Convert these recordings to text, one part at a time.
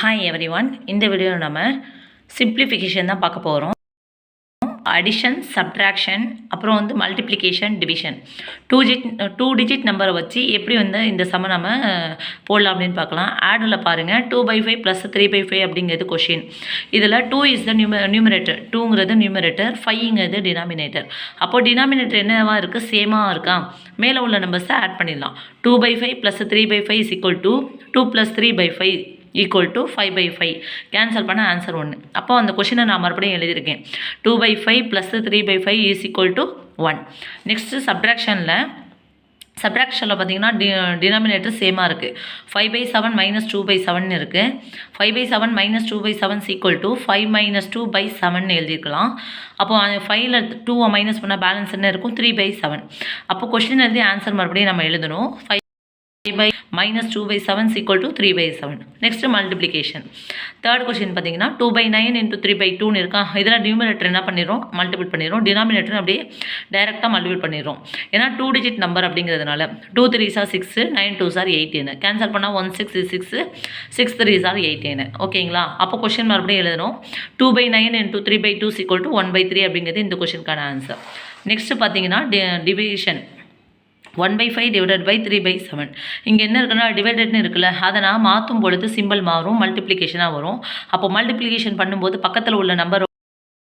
Hi everyone இந்த video நம்ம simplification தான் பார்க்க போகிறோம் அடிஷன் சப்ட்ராக்ஷன் அப்புறம் வந்து multiplication division two digit two digit நம்பரை வச்சு எப்படி வந்து இந்த சம நம்ம போடலாம் அப்படின்னு பார்க்கலாம். ஆடில் பாருங்கள் two by five plus three by five அப்படிங்கிறது கொஷின் இதில் two is the numer numerator டூங்கிறது numerator ஃபைங்கிறது டினாமினேட்டர் அப்போது டினாமினேட்டர் என்னவா இருக்குது சேமாக இருக்கா? மேலே உள்ள நம்பர்ஸை ஆட் பண்ணிடலாம். Two by five plus three by five is equal to two plus three by five equal to five by five cancel பண்ண ஆன்சர் ஒன்று அப்போ அந்த கொஷினை நான் மறுபடியும் எழுதியிருக்கேன். Two by five plus three by five is equal to one next சப்ட்ராக்ஷனில் சப்ராக்ஷனில் பார்த்தீங்கன்னா டி டினாமினேட்டர் சேமாக இருக்குது five by seven minus two by seven இருக்குது five by seven minus two by seven is equal to five minus two by seven எழுதியிருக்கலாம். அப்போ ஃபைவ்ல டூவை minus பண்ணால் பேலன்ஸ் என்ன இருக்கும்? த்ரீ பை செவன் அப்போ கொஷின் எழுதி ஆன்சர் மறுபடியும் நம்ம எழுதணும். Five by minus two by seven equal to three by seven next multiplication third question பார்த்தீங்கன்னா two by nine into three by டூன்னு இருக்கா? இதில் நியூமினேட்டர் என்ன பண்ணிடுறோம் மல்டிபிள் பண்ணிடுறோம் டினாமினேட்டர் அப்படியே டேரெக்டாக மல்டிபிள் பண்ணிடுறோம் ஏன்னா டூ டிஜிட் நம்பர் அப்படிங்கிறதுனால two threes are six nine twos are eighteen cancel பண்ணால் one six six six threes are eighteen ஓகேங்களா அப்போ கொஷின் மறுபடியும் எழுதணும். Two by nine into three by two equal to one by three அப்படிங்கிறது இந்த கொஷினுக்கான answer next பார்த்தீங்கன்னா division one by five divided by three by seven இங்கே என்ன இருக்குன்னா டிவைடட்னு இருக்குல்ல அதை நான் மாற்றும் பொழுது சிம்பிள் மாறும் மல்டிப்ளிகேஷனாக வரும். அப்போ மல்டிப்ளிகேஷன் பண்ணும்போது பக்கத்தில் உள்ள நம்பர்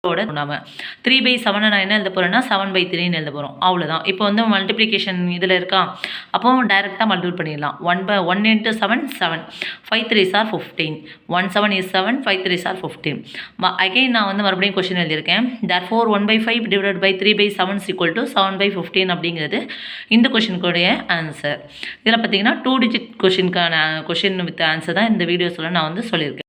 நம்பரோட நாம த்ரீ பை செவனை நான் என்ன எழுத போகிறேன்னா செவன் பை த்ரீன்னு எழுத போகிறோம் அவ்வளோதான் இப்போ வந்து மல்டிப்ளிகேஷன் இதில் இருக்கா? அப்போ டைரெக்டாக மல்டிபிள் பண்ணிடலாம். One by one into seven seven five threes are fifteen one seven is seven five threes are fifteen again நான் வந்து மறுபடியும் கொஷின் எழுதியிருக்கேன். There four one by five divide by three by seven equal to seven by fifteen அப்படிங்கிறது இந்த கொஷினுக்குடைய answer இதில் பார்த்தீங்கன்னா two digit கொஷினுக்கான கொஷின் வித் ஆன்சர் தான் இந்த வீடியோஸில் நான் வந்து சொல்லியிருக்கேன்.